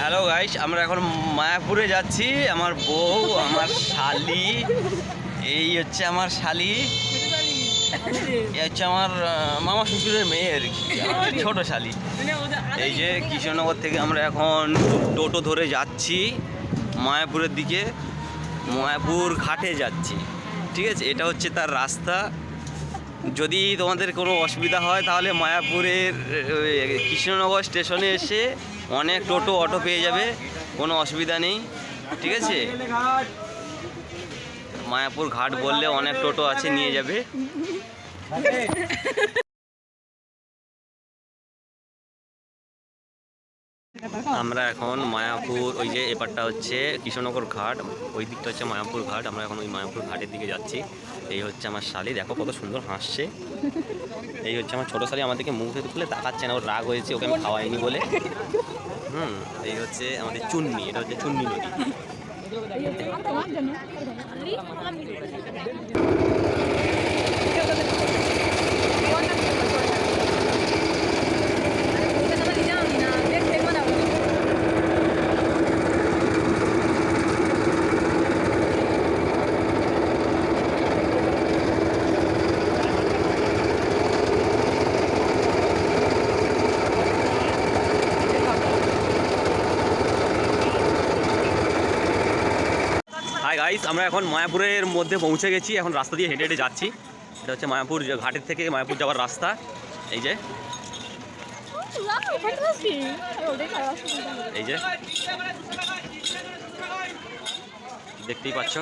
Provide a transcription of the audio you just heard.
Hello guys আমরা এখন মায়াপুরে যাচ্ছি। আমার বউ, আমার শালি, এই হচ্ছে আমার শালি। এই হচ্ছে আমার মামা শ্বশুরের মেয়ে আর কি। ছোট শালি। এই যে কৃষ্ণনগর থেকে আমরা এখন টোটো ধরে যাচ্ছি মায়াপুরের দিকে। মায়াপুর ঘাটে যাচ্ছি। ঠিক আছে? এটা হচ্ছে তার রাস্তা। যদি তোমাদের কোনো অসুবিধা হয়, তাহলে মায়াপুরের কৃষ্ণনগর স্টেশনে এসে অনেক টোটো, অটো পেয়ে যাবে, কোনো অসুবিধা নেই, ঠিক আছে? মায়াপুর ঘাট বললে অনেক টোটো আছে, নিয়ে যাবে। আমরা এখন মায়াপুর, ওই যে এপারটা হচ্ছে কৃষ্ণনগর ঘাট, ওই দিকটা হচ্ছে মায়াপুর ঘাট, আমরা এখন ওই মায়াপুর ঘাটের দিকে যাচ্ছি। এই হচ্ছে আমার শালি, দেখো কত সুন্দর হাসছে। এই হচ্ছে আমার ছোটো শালি আমাদেরকে মুখে তুলে তাকাচ্ছে না, ওর রাগ হয়েছে, ওকে আমি খাওয়াইনি বলে। হুম, এই হচ্ছে আমাদের চুন্নি, এটা হচ্ছে চুন্নি নদী। হাই গাইস আমরা এখন মায়াপুরের মধ্যে পৌঁছে গেছি, এখন রাস্তা দিয়ে হেঁটে হেঁটে যাচ্ছি। এটা হচ্ছে মায়াপুর ঘাটের থেকে মায়াপুর যাওয়ার রাস্তা। এই যে। এই যে। দেখতেই পাচ্ছ।